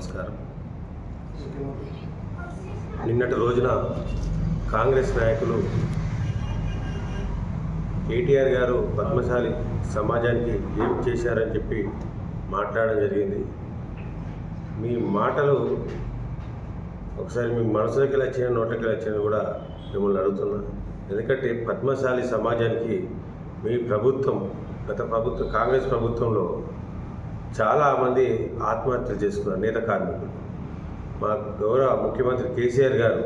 నమస్కారం. నిన్నటి రోజున కాంగ్రెస్ నాయకులు కేటీఆర్ గారు పద్మశాలి సమాజానికి ఏం చేశారని చెప్పి మాట్లాడడం జరిగింది. మీ మాటలు ఒకసారి మీ మనసులోకి వచ్చిన నోట్లకి వచ్చిన కూడా మిమ్మల్ని అడుగుతున్నా. ఎందుకంటే పద్మశాలి సమాజానికి మీ ప్రభుత్వం గత ప్రభుత్వం కాంగ్రెస్ ప్రభుత్వంలో చాలామంది ఆత్మహత్యలు చేసుకున్నారు నేత కార్మికులు. మా గౌరవ ముఖ్యమంత్రి కేసీఆర్ గారు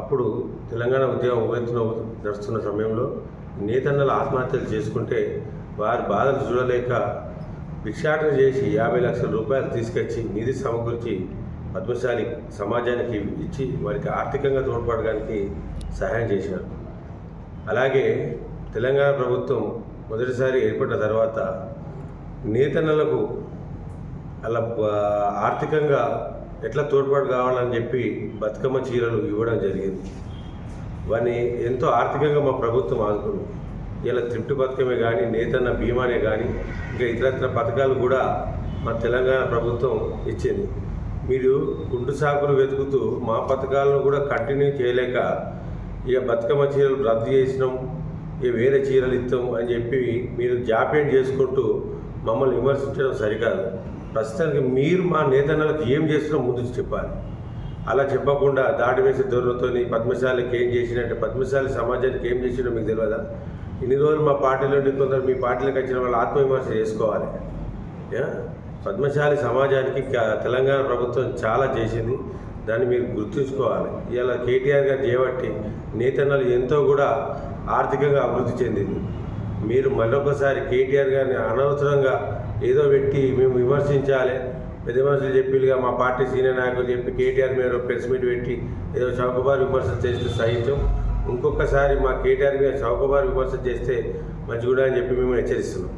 అప్పుడు తెలంగాణ ఉద్యమం ఉవ్వెత్తున నడుస్తున్న సమయంలో నేతన్నలు ఆత్మహత్యలు చేసుకుంటే వారి బాధలు చూడలేక భిక్షాటన చేసి యాభై లక్షల రూపాయలు తీసుకొచ్చి నిధి సమకూర్చి పద్మశాలి సమాజానికి ఇచ్చి వారికి ఆర్థికంగా తోడ్పడడానికి సహాయం చేశారు. అలాగే తెలంగాణ ప్రభుత్వం మొదటిసారి ఏర్పడిన తర్వాత నేతన్నలకు అలా ఆర్థికంగా ఎట్లా తోడ్పాటు కావాలని చెప్పి బతుకమ్మ చీరలు ఇవ్వడం జరిగింది. వారిని ఎంతో ఆర్థికంగా మా ప్రభుత్వం ఆదుకుంది. ఇలా తిట్టు పథకమే కానీ నేతన్న బీమానే కానీ ఇంకా ఇతరత్ర పథకాలు కూడా మా తెలంగాణ ప్రభుత్వం ఇచ్చింది. మీరు గుండు సాకులు వెతుకుతూ మా పథకాలను కూడా కంటిన్యూ చేయలేక ఇక బతుకమ్మ చీరలు రద్దు చేసినాం ఇక వేరే చీరలు ఇస్తాం అని చెప్పి మీరు జాప్యం చేసుకుంటూ మమ్మల్ని విమర్శించడం సరికాదు. ప్రస్తుతానికి మీరు మా నేతన్నలకు ఏం చేస్తున్నారో ముందు చెప్పాలి. అలా చెప్పకుండా దాడి వేసే దొరలతోని పద్మశాలికి ఏం చేసినట్టే పద్మశాలి సమాజానికి ఏం చేసినో మీకు తెలియదా? ఇన్ని రోజులు మా పార్టీలో ఉండి కొందరు మీ పార్టీలకు వచ్చిన వాళ్ళు ఆత్మవిమర్శ చేసుకోవాలి. పద్మశాలి సమాజానికి తెలంగాణ ప్రభుత్వం చాలా చేసింది. దాన్ని మీరు గుర్తుంచుకోవాలి. ఇలా కేటీఆర్ గారు చేయబట్టి నేతన్నలు ఎంతో కూడా ఆర్థికంగా అభివృద్ధి చెందింది. మీరు మరొకసారి కేటీఆర్ గారిని అనవసరంగా ఏదో పెట్టి మేము విమర్శించాలి. పెద్ద మనుషులు చెప్పిగా మా పార్టీ సీనియర్ నాయకులు చెప్పి కేటీఆర్ మీద ప్రెస్ మీట్ పెట్టి ఏదో చౌకబారు విమర్శ చేస్తే సహించం. ఇంకొకసారి మా కేటీఆర్ మీద చౌకబారు విమర్శ చేస్తే మంచిగా అని చెప్పి మేము హెచ్చరిస్తున్నాం.